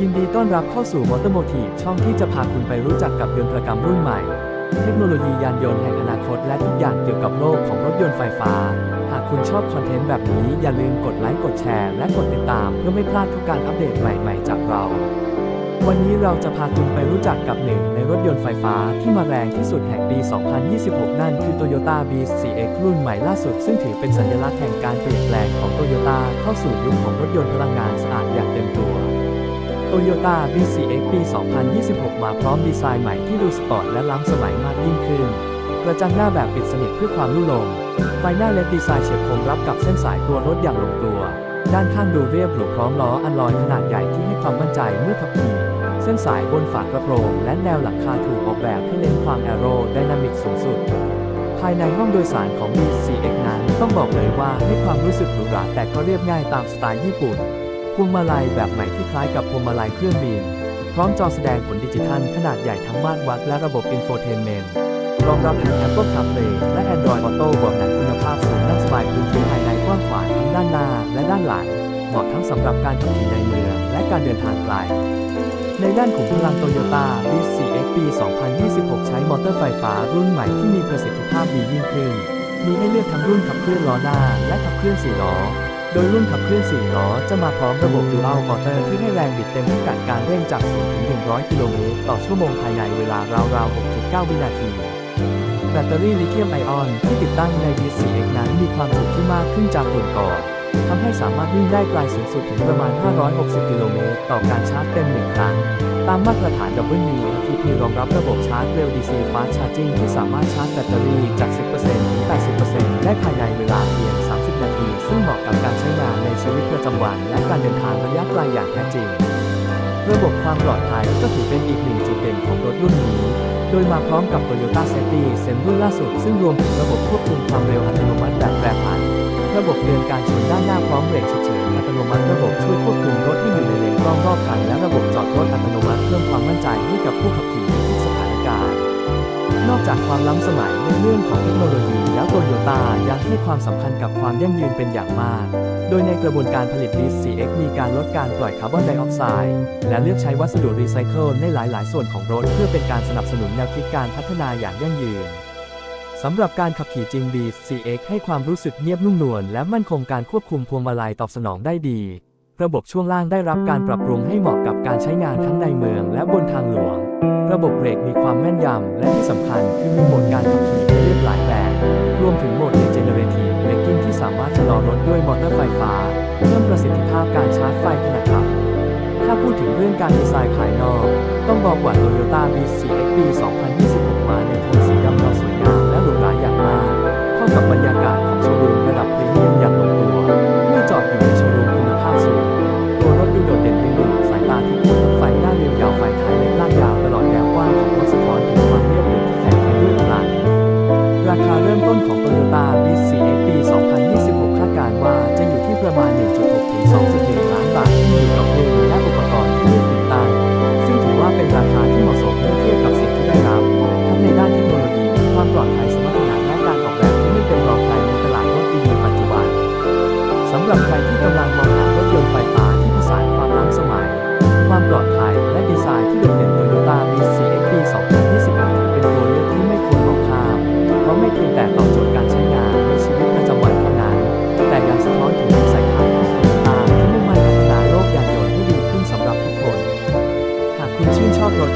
ยินดีต้อนรับเข้าสู่ m o t o r Motive ช่องที่จะพาคุณไปรู้จักกับยนตรกรรมรุ่นใหม่ เทคโนโลยียานยนต์แห่งอนาคตและทุกอย่างเกี่ยวกับโลกของรถยนต์ไฟฟ้า หากคุณชอบคอนเทนต์แบบนี้อย่าลืมกดไลค์กดแชร์และกดติดตามเพื่อไม่พลาดทุกการอัปเดตใหม่ๆ จากเรา วันนี้เราจะพาคุณไปรู้จักกับหนึ่งในรถยนต์ไฟฟ้าที่มาแรงที่สุดแห่งปี 2026 นั่นคือ Toyota BCX รุ่นใหม่ล่าสุด ซึ่งถือเป็นสัญลักษณ์แห่งการเปลี่ยนแปลงของ Toyota เข้าสู่ยุคของรถยนต์พลังงานสะอาดอย่างเต็มตัว Toyota BCX ปี 2026 มาพร้อมดีไซน์ใหม่ที่ดูสปอร์ตและล้ำสมัยมากยิ่งขึ้น กระจังหน้าแบบปิดสนิทเพื่อความลุ่ลมไฟหน้าเลดดีไซน์เฉียบคมรับกับเส้นสายตัวรถอย่างลงตัว ด้านข้างดูเรียบหรูพร้อมล้ออันลอยขนาดใหญ่ที่ให้ความมั่นใจเมื่อขับขี่ เส้นสายบนฝากระโปรง และแนวหลังคาถูกออกแบบให้เน้นความแอโรไดนามิกสูงสุด ภายในห้องโดยสารของ BCX นั้นต้องบอกเลยว่าให้ความรู้สึกหรูหราแต่ก็เรียบง่ายตามสไตล์ญี่ปุ่น วงมาลัยแบบใหม่ที่คล้ายกับพวงมาลัยเครื่องบิน พร้อมจอแสดงผลดิจิทัลขนาดใหญ่ทั้งมาตรวัดและระบบอินโฟเทนเมนต์รองรับทั้ง Apple CarPlay และ Android Auto เบอกหนังคุณภาพสูงนั่งสบายพื้นที่ภายในกว้างขวางทั้งด้านหน้าและด้านหลัง เหมาะทั้งสำหรับการขับขี่ในเมืองและการเดินทางไกล ในด้านขุมพลังโตโยต้า BCX ปี 2026 ใช้มอเตอร์ไฟฟ้ารุ่นใหม่ที่มีประสิทธิภาพดียิ่งขึ้น มีให้เลือกทั้งรุ่นขับเคลื่อนล้อหน้าและขับเคลื่อน4ล้อ โดยรุ่นขับเคลื่อน4ล้อจะมาพร้อมระบบ Dual Motor ที่ให้แรงบิดเต็มพิกัดการเร่งจาก 0 ถึง 100 กิโลเมตรต่อชั่วโมงภายในเวลาราวๆ 6.9 วินาที แบตเตอรี่ลิเธียมไอออนที่ติดตั้งใน BCX นั้นมีความจุที่มากขึ้นจากรุ่นก่อนทำให้สามารถวิ่งได้ไกลสูงสุดถึงประมาณ 560 กิโลเมตรต่อการชาร์จเต็มหนึ่งครั้ง ตามมาตรฐาน WLTP รองรับระบบชาร์จเร็ว DC Fast Charging ที่สามารถชาร์จแบตเตอรี่จาก 10%ถึง 80%ได้ภายในเวลาเพียง ซึ่งเหมาะกับการใช้งานในชีวิตประจำวัน และการเดินทางระยะไกลอย่างแท้จริง ระบบความปลอดภัยก็ถือเป็นอีกหนึ่งจุดเด่นของรถรุ่นนี้ โดยมาพร้อมกับ Toyota Safety s e n s รุ่นล่าสุด ซึ่งรวมถึงระบบควบคุมความเร็วอัตโนมัติแบบแปรผัน ระบบเตือนการชนด้านหน้าพร้อมเบรกฉุกเฉินอัตโนมัติระบบช่วยควบคุมรถให้อยู่ในเลนกล้องรอบคันและระบบจอดรถอัตโนมัติเพิ่มความมั่นใจให้กับผู้ขับขี่ อกจากความล้ำสมัยในเรื่องของเทคโนโลยีแล้วโตโยต้ายังให้ความสำคัญกับความยั่งยืนเป็นอย่างมาก โดยในกระบวนการผลิต BCX มีการลดการปล่อยคาร์บอนไดออกไซด์และเลือกใช้วัสดุรีไซเคิลในหลาย ๆ ส่วนของรถ เพื่อเป็นการสนับสนุนแนวคิดการพัฒนาอย่างยั่งยืนสำหรับการขับขี่จริง BCX ให้ความรู้สึกเงียบนุ่มนวลและมั่นคงการควบคุมพวงมาลัยตอบสนองได้ดี ระบบช่วงล่างได้รับการปรับปรุงให้เหมาะกับการใช้งานทั้งในเมืองและบนทางหลวง ระบบเบรกมีความแม่นยำ และที่สำคัญคือมีโหมดการขับขี่ให้เลือกหลายแบบ รวมถึงโหมด Regenerative Braking ที่สามารถชะลอรถด้วยมอเตอร์ไฟฟ้า เพิ่มประสิทธิภาพการชาร์จไฟขณะขับ ถ้าพูดถึงเรื่องการดีไซน์ภายนอก ต้องบอกว่า Toyota BCX ปี2026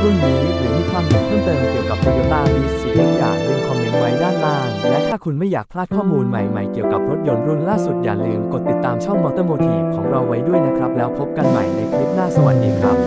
รุ่นนี้ หรือมีความเห็นเพิ่มเติมเกี่ยวกับ Toyota BCX อย่าลืมคอมเมนต์ไว้ด้านล่าง และถ้าคุณไม่อยากพลาดข้อมูลใหม่ ๆ เกี่ยวกับรถยนต์รุ่นล่าสุดอย่าลืมกดติดตามช่อง Motor Motive ของเราไว้ด้วยนะครับ แล้วพบกันใหม่ในคลิปหน้าสวัสดีครับ